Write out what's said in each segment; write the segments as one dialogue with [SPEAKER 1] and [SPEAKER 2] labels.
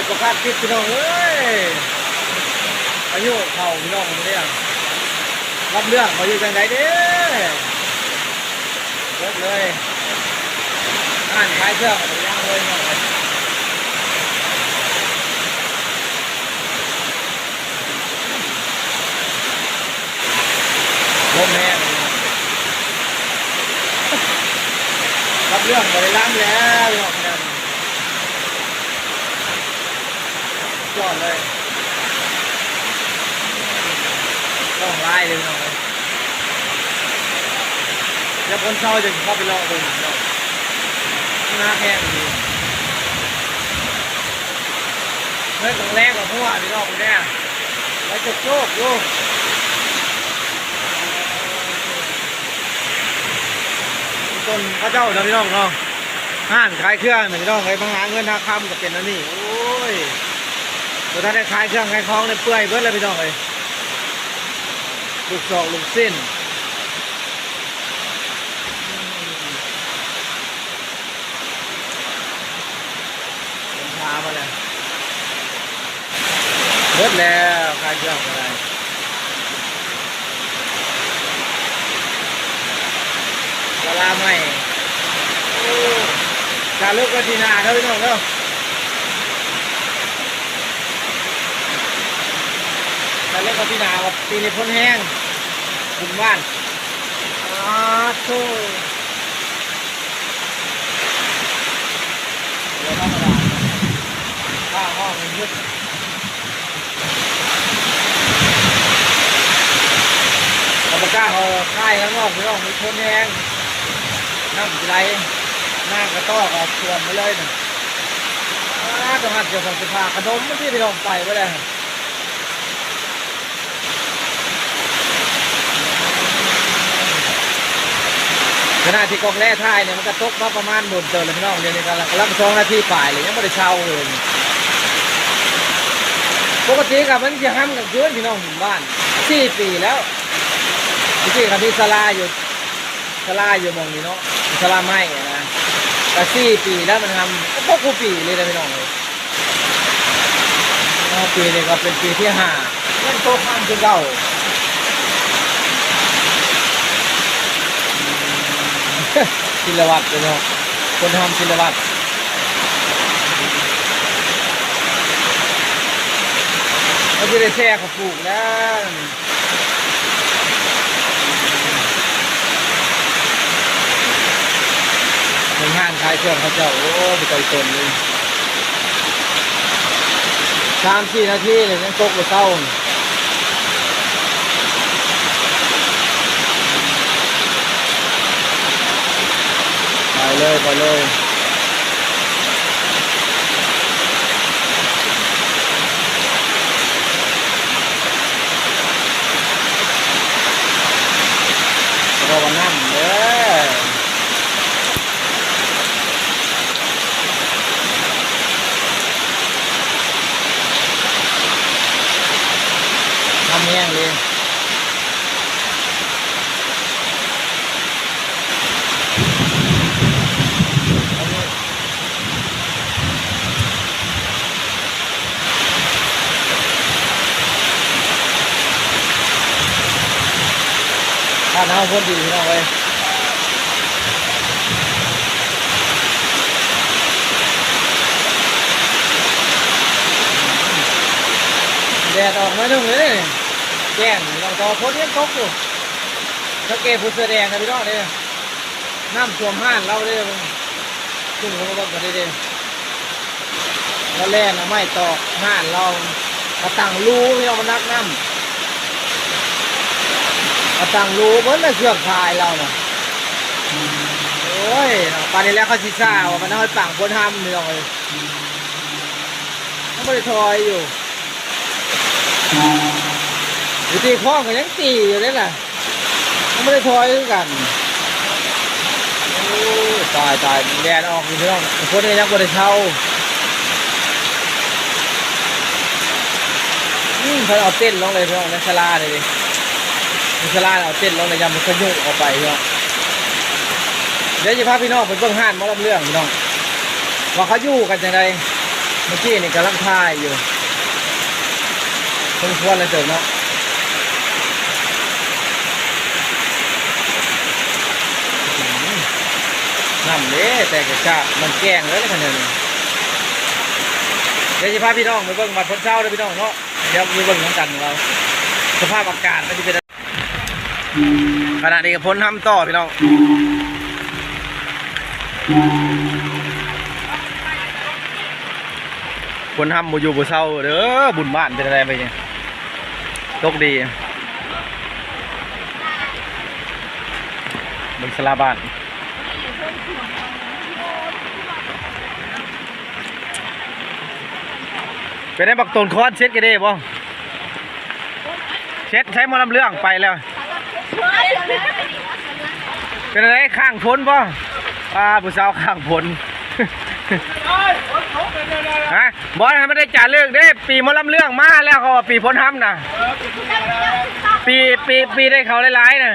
[SPEAKER 1] ตุประคาดคิดพี่น้องเอ้ยอายุเข่าพี่น้องเนี่ยรับเรื่องมาอยู่จังไดเด้เลิกเลยอ่านขายเครื่องย่างเลยน้องลมแห้งรับเรื่องบริล้างแล้วพี่น้องนั่น ยอดเลยต้องไล่เลยน้องเลยเดี๋ยวคนเช่าจะเข้าไปลองดูเนาหน้าแห้งดีเมื่อตรงแรกกับพวกพี่น้องคนเนี้ยแล้วจะโชคดูต้นพระเจ้าเนาะพี่น้องเนาะห้านขายเครื่องเนาะพี่น้องไปมาหาเงินหาคำกับเป็นอันนี้โอ้ย ถ้าได้ขายเครื่องขายของในเปื่อยเบิดเลยพี่น้องเลยลูกศอกลูกสิ้นนพามาเลยเบิดแล้วขายเครื่องอะไรกะลาใหม่โอ้จารึกวัฒนาเด้อพี่น้องเด้อ แต่ เล่นกับพี่นากับปีนี้พ้นแห้งคุมบ้านอาโซ่เดี๋ยวธรรมดาข้าห้องมันยึดเอาปากกาเขาค่ายข้างนอกพี่น้องมีพ้นแห้งน้ำไหลหน้ากระต้อกเอาส่วนมาเลยนะอ้าต้องหัดเกี่ยวกับสภาขนมมันที่พี่น้องไปไว้เลย ขณะที่กองแร่ท้ายเนี่ยมันก็ตกมาประมาณหมื่นเจอเลยพี่น้องเดี๋ยวนี้กำลังกำลังสองนาทีป่ายเลยยังไม่ได้เช่าเลยปกติกับมันจะห้ามกับคืนพี่น้องหมู่บ้านสี่ปีแล้วที่กับที่ศาลาอยู่ศาลาอยู่มองนี้เนาะศาลาไม้อะนะแต่สี่ปีแล้วมันทำก็พวกกูปีเลยนะพี่น้องเลยปีนี้ก็เป็นปีที่ห้าเล่นโต๊ะข้ามคือเก่า ศิลวัตรเลยเนาะคนทำศิลวัตรเขาจะได้แช่เขาปลูกแล้วเป็นห้างขายเครื่องเขาเจ้าโอ้ไปไกลตนเลยสามสี่นาทีเลยยังตกไปเศร้า ไปเลยไปเลยรอวันนั่งเด้อทำแห้งเลยาน้ำพ้นดีพี่น้องเว้ยแดดออกมาหนึ่งเลยแจ้งลองต่อพ้นยังตกอยู่สังเกตผู้เสื้อแดงนะพี่น้องเนี่ยน้ำท่วมห้านเราเลยจุ่มลงมากันเลยเด้แล้วแล่นไม้ตอกห้านเรากระตังรู้พี่น้องมันนักน้ำ มาตั้งรู้เบิ้ลเลยเครื่องพายเราเน่ะโอ้ยเนาะปานนี้แล้วเขาชิซ่าว่ามันเอาไปปังบนห้ามนี่หน่อยเขาไม่ได้ทอยอยู่อยู่ตีข้องกันยังตีอยู่เลยล่ะเขาไม่ได้ทอยด้วยกันตายตายแดดออกอยู่พี่น้องคนนี้ยังไม่ได้เช่าอืมเขาเอาเต้นลงเลยพี่น้องในศาลาเลยดิ มิสลาเอาเต้นลงในยำมันขยุกออกไปเนาะเดี๋ยวจะพาพี่น้องไปเบิ่งห้านหมอลำเรื่องพี่น้องว่าเขาอยู่กันจังไดมื่อกี้นี่กำลังถ่ายอยู่คนควรเลยเติมเนาะอื้อหือน้ำเด้แต่กระชากมันแกงเลยขนาดนี้เดี๋ยวจะพาพี่น้องไปเบิ่งบัดพ้นเช้าเลยพี่น้องเนาะเดี๋ยวมีเบิ่งน้ำกันของเราสภาพอากาศมันจะเป็น ขณะนี้ก็พ้นห้ำต่อพี่น้องคนทำบูอยู่บูเศร้าเด้อบุญบ้านเป็นอะไรไปเนี่ยโชคดีมึงสลาบ้านเป็นได้บักตนคอนเช็ดกันได้บ่เช็ดใช้มอลำเรื่องไปแล้ว เป็นอะไรข้างพ้นป่ะอ่าผู้สาวข้างพ้นฮะบอสไม่ได้จ่าเรื่องเด้ปีหมอลำเรื่องมาแล้วเขาว่าปีพ้นห้ำนะปีปีปีได้เขาหลายๆนะ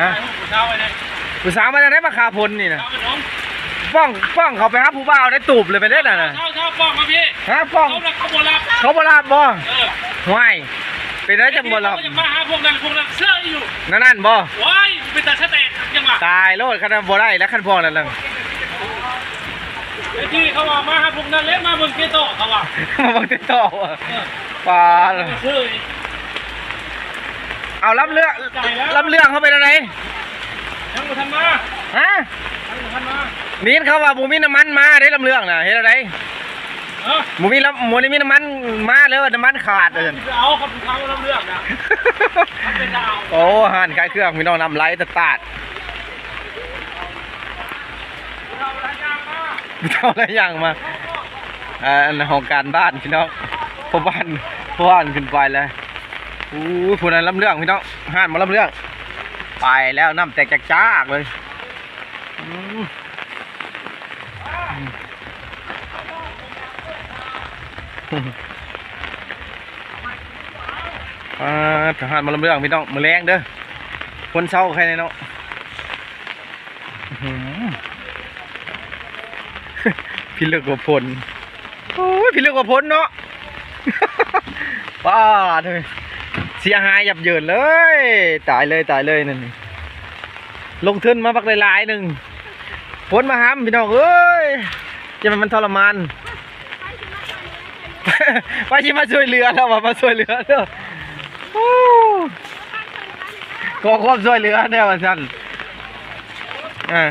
[SPEAKER 1] ฮะ
[SPEAKER 2] เช้าไปเลย
[SPEAKER 1] ผู้สาวมาจะได้มาคาพ้นนี่นะ
[SPEAKER 2] เช้าไปน้อง
[SPEAKER 1] ป้องป้องเขาไปหาผู้บ่าวได้ตูบเลยไปได้น่ะนะ
[SPEAKER 2] เช้าเช้าป้องมาพี่
[SPEAKER 1] ฮะป้อง
[SPEAKER 2] เขาเนี่ยเขาบรับ
[SPEAKER 1] เขาบ่รับบ่
[SPEAKER 2] เออ
[SPEAKER 1] ห่วย เป็นได้จังบ่รับ
[SPEAKER 2] เขาจะมาหาพวกนั้นพวกนั้นเสื้ออยู่
[SPEAKER 1] นั่นนั่นบ่
[SPEAKER 2] ว้ายเป็นตาชะแตกยังมา
[SPEAKER 1] ตายโลดคันนนบ่ได้แล้วคันพอนั่นล่ะ
[SPEAKER 2] ไอ้ที่เขาว่ามาหาพวกนั้นเล่นมาเบิ่งเกโตเขาว่า
[SPEAKER 1] มาบังติดต่อว่ะปาด
[SPEAKER 2] เสื้อ
[SPEAKER 1] เอารับเรื่องรับเรื่องเขาเป็นอะไร
[SPEAKER 2] ยังบ่ทันมา
[SPEAKER 1] ฮะ
[SPEAKER 2] ยังบ่ทันมา
[SPEAKER 1] นี่เขาว่าบ่มีน้ำมันมาได้ลำเรื่องน่ะเฮ็ดอะไร
[SPEAKER 2] เออ
[SPEAKER 1] หมูมีแล้วหมูนี่มีน้ำมันมาแล้วน้ำมันขาดเลย
[SPEAKER 2] ไปเอาเขาถูกเขาเรื่องนะมันเป็นดาว
[SPEAKER 1] โอ้หันขายเครื่องมีน้องนำไลท์ตะตาด
[SPEAKER 2] เราทำยางมา
[SPEAKER 1] เท่าไรอย่างมาอ่าอันของการบ้านพี่น้องพ่อบ้านพ่อบ้านขึ้นไปเลยอู้ยผู้นั้นลำเรื่องพี่น้องหันมาลำเรื่อง ไปแล้วน้ำแตกจากจากเลย อาทหารมาลำเรื่องพี่น้องมือแรงเด้อคนเศร้าใครเนี่ยเนาะพี่เลือกกว่าพลโอ้ยพี่เลือกกว่าพลเนาะป้าเลยเสียหายยับเยินเลย ตายเลยตายเลยนั่นลงทุนมาบักหลายๆหนึ่งพลมาห้ามพี่น้องเอ้ยจะมันมันทรมาน ไปชิมาช่วยเหลือแล้วว่ามาช่วยเหลือเด้อโอ้ขอความช่วยเหลือเนี่ยว่าท่านอ่า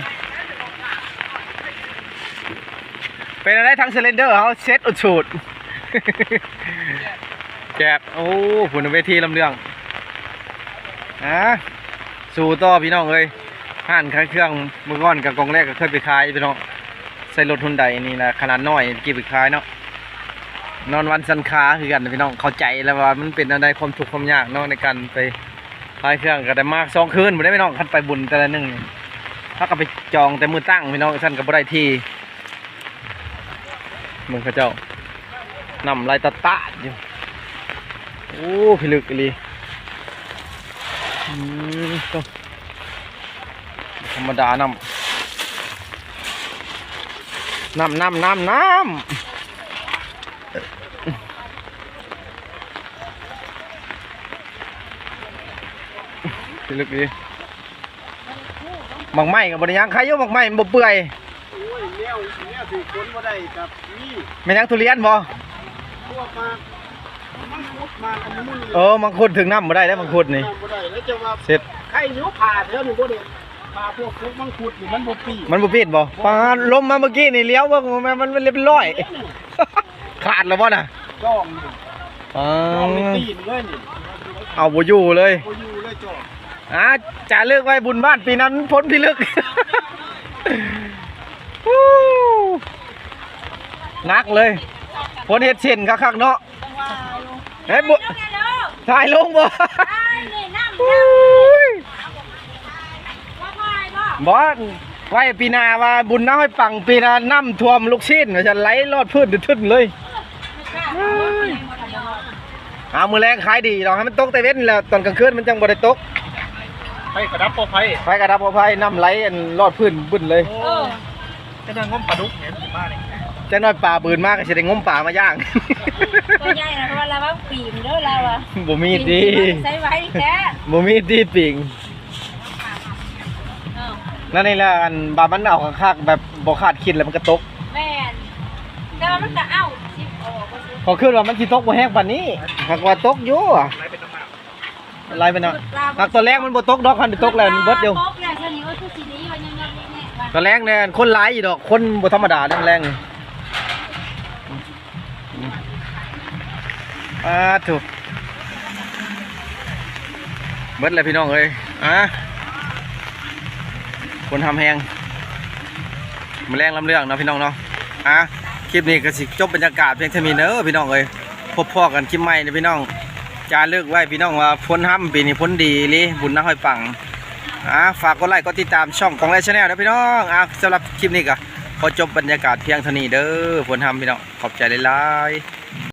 [SPEAKER 1] เป็นอะไรทางเซเลนเดอร์เขาเซ็ตอุดสูดแจบโอ้ผุนเวทีลำเรื่องอะสู่ต่อพี่น้องเลยห่านขายเครื่องเมื่อก่อนกับกองแรกก็เคยไปขายพี่น้องใส่รถทุนใดนี่นะขนาดน้อยกี่ไปขายเนาะ นอนวันสันคาคือกันพี่น้องเข้าใจแล้วว่ามันเป็นอะไรความทุกข์ความยากเนาะในการไปขายเครื่องก็ได้มากสองคืนบ่ได้พี่น้องคันไปบุญแต่ละหนึ่งถ้าก็ไปจองแต่มือตั้งพี่น้องท่นก็บ่ได้ที่มืองเขาเจ้านำลายตาตาดอยู่โอ้พิลึกอีหลีอืมต้องธรรมดานำนำนำนำนำ พิลึกอีหลีหมักไหม้กับบริยังใครอยุ่หมักไหม้มันบ่เปื่อย
[SPEAKER 3] โอ้ยแนวแนวถือคนบ่ได้กับนี่
[SPEAKER 1] แม่นยังทุเรียนบ่
[SPEAKER 3] พวกมามันมุดมากับมุน
[SPEAKER 1] เออมังคุดถึงน้ำบ่ได้แล้วมังคุดนี่
[SPEAKER 3] บ่ได้แล้วจะว่า
[SPEAKER 1] เสร็จ
[SPEAKER 3] ใครนิ้วผ่าเท่านี้บ่ได้ผ่าพวกพวกมังคุดนี่มันบ่ปี
[SPEAKER 1] มันบ่ปิดบ่ปาดลมมาเมื่อกี้นี่เลี้ยวเบิ่งมันมันมันเรียบร้อย ขาดแล้วบ่น่ะ
[SPEAKER 3] จ้องนี่
[SPEAKER 1] อ๋อ
[SPEAKER 3] จ้องนี่ตีนเลยนี่
[SPEAKER 1] เอาบ่อยู่เลย
[SPEAKER 3] บ่อยู่เลยจ้ อง
[SPEAKER 1] อ่าจ่าเลือกไว้บุญบ้านปีนั้นพ้นพิลึกฮู้นักเลยพ้นเฮ็ดเช่นคักๆเนาะเฮ้ยบุถ่ายลงบ่อุ้ยบ่ไว้ปีหน้าว่าบุญน้ำให้ปังปีหน้าน้ำท่วมลูกชิ้นว่าจะไหลรอดพื้นทึนๆเลยเอามือแรงขายดีเราให้มันตกแต่เว้นแล้วตอนกลางคืนมันจังบ่ได้ตก
[SPEAKER 2] ไปกระดับปอไฟ
[SPEAKER 1] ไฟกระดับเอาไฟน้ำไหลอันรอดพื้นบึ้นเลย
[SPEAKER 2] ก็นั่งง้มปลาดุกเนี่ยบ้านนี่
[SPEAKER 1] จังน้อยปลาบืนมากก็สิได้งมปลามาย่าง
[SPEAKER 4] ตัวใหญ่นะเพราะว่าเราว่าปีมเด้อเราอะ
[SPEAKER 1] บ่มีดี
[SPEAKER 4] ใส่ไว้แค่
[SPEAKER 1] บ่มีดีปิง
[SPEAKER 4] เออ
[SPEAKER 1] นั่นนี่แหละอันบามันเอาคักๆแบบบ่คาดคิดแล้วมันก็ตก
[SPEAKER 4] แม่นแต่ว่ามันก็เอ้าชิบออกก็ซื้อ
[SPEAKER 1] พอขึ้นว่ามันสิตกบ่แห้งปานนี้หากว่าตกอยู่อะไล่ ไปนาะหากตอนแรกมันบตกดอกคันตกแล้วมันเบิดเดียว
[SPEAKER 4] ตอนแน่ๆว่า
[SPEAKER 1] ตอนแรกเนี่ยคนหลายอยู่ดอกคนบธรรมดาแรงแรงอ่าถูกเบิดเลยพี่น้องเอ้ยอะคนทำแหงมาแรงลำเรื่องนะพี่น้องเนาะอะคลิปนี้ก็สิจบบรรยากาศเพียงเท่านี้เนอะพี่น้องเอ้ยพบพ่อกันคลิปใหม่เนะพี่น้อง จาลึกไว้พี่น้องว่าพ้นห้ำปีนี้พ้นดีอีหลิบุญนะห้อยปังอ่าฝากกดไลค์กดติดตามช่องของไลน์ชาแนลนะพี่น้องอ่าสำหรับคลิปนี้ก็ขอจบบรรยากาศเพียงเท่านี้เด้อพ้นห้ำพี่น้องขอบใจหลายๆ